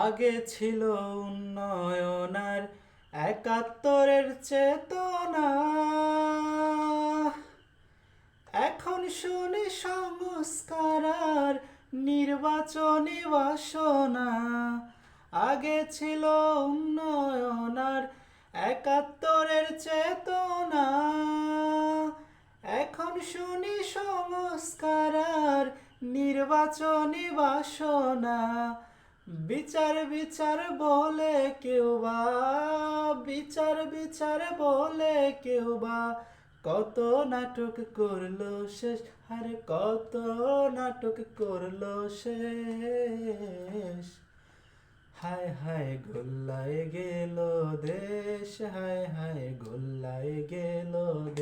আগে ছিল উন্নয়নার একাত্তরের চেতনা। এখন শুনি সংস্কার আর নির্বাচনী বাসনা। আগে ছিল উন্নয়নার একাত্তরের চেতনা। এখন শুনি সংস্কার আর নির্বাচনী বাসনা। বিচার বিচার বলে কেউ বা, বিচার বিচার বলে কেউ বা। কত নাটক করল শেষ, আরে কত নাটক করল শেষ। হায় হায় গোল্লায় গেল দেশ, হায় হায় গোল্লায় গেল দেশ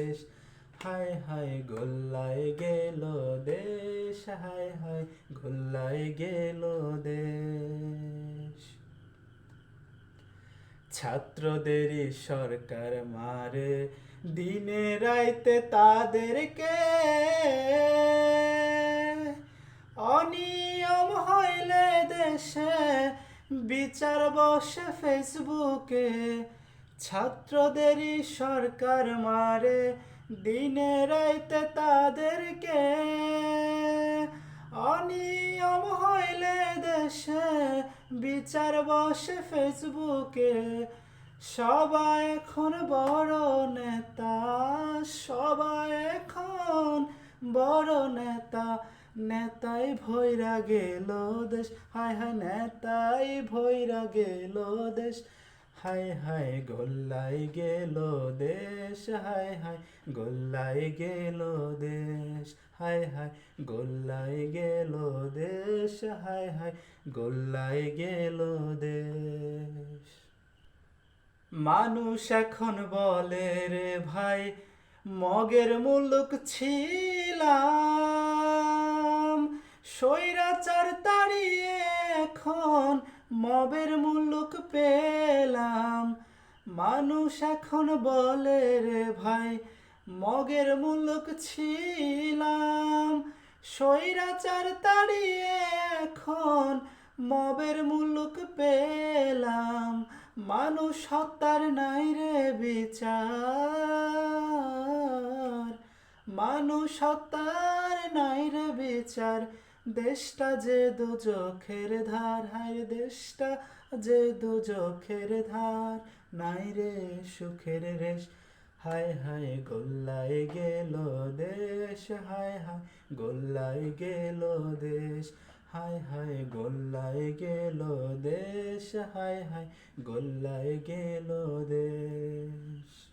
হায় হায় গোল্লায় গেল দেশ হায় হায় গোল্লায় গেল দেশ। ছাত্রদেরই সরকার মারে, দিনে রাইতে তাদেরকে। অনিয়ম হইলে দেশে বিচার বসে ফেসবুকে। ছাত্রদেরই সরকার মারে দিনে রাইতে তাদেরকে অনিয়ম হইলে দেশে বিচার বসে ফেসবুকে। সবাই এখন বড় নেতা, সবাই এখন বড় নেতা। নেতাই ভৈরা গেল দেশ, হায় হায় নেতাই ভৈরা গেল দেশ। হায় হায় গোল্লাই গেল দেশ, হায় হায় গোল্লাই গেল দেশ, হায় হায় গোল্লাই গেল দেশ, হায় হায় গোল্লাই গেল দেশ। মানুষ এখন বলে রে ভাই, মগের মুলুক ছিলাম, স্বৈরাচার তাড়িয়ে এখন মবের মুলুক পেলাম। মানুষ এখন বলে রে ভাই, মগের মুলুক ছিলাম। স্বৈরাচার তাড়িয়ে এখন মবের মুলুক পেলাম। মানুষ হত্যার নাই রে বিচার। মানুষ হত্যার নাই রে বিচার। দেশটা যে দু চোখের ধার, হায় দেশটা যে দু চোখের ধার। নাই রে সুখের রেশ, হায় হায় গোল্লায় গেল দেশ, হায় হায় গোল্লায় গেল দেশ। হায় হায় গোল্লায় গেল দেশ, হায় হায় গোল্লায় গেল দেশ।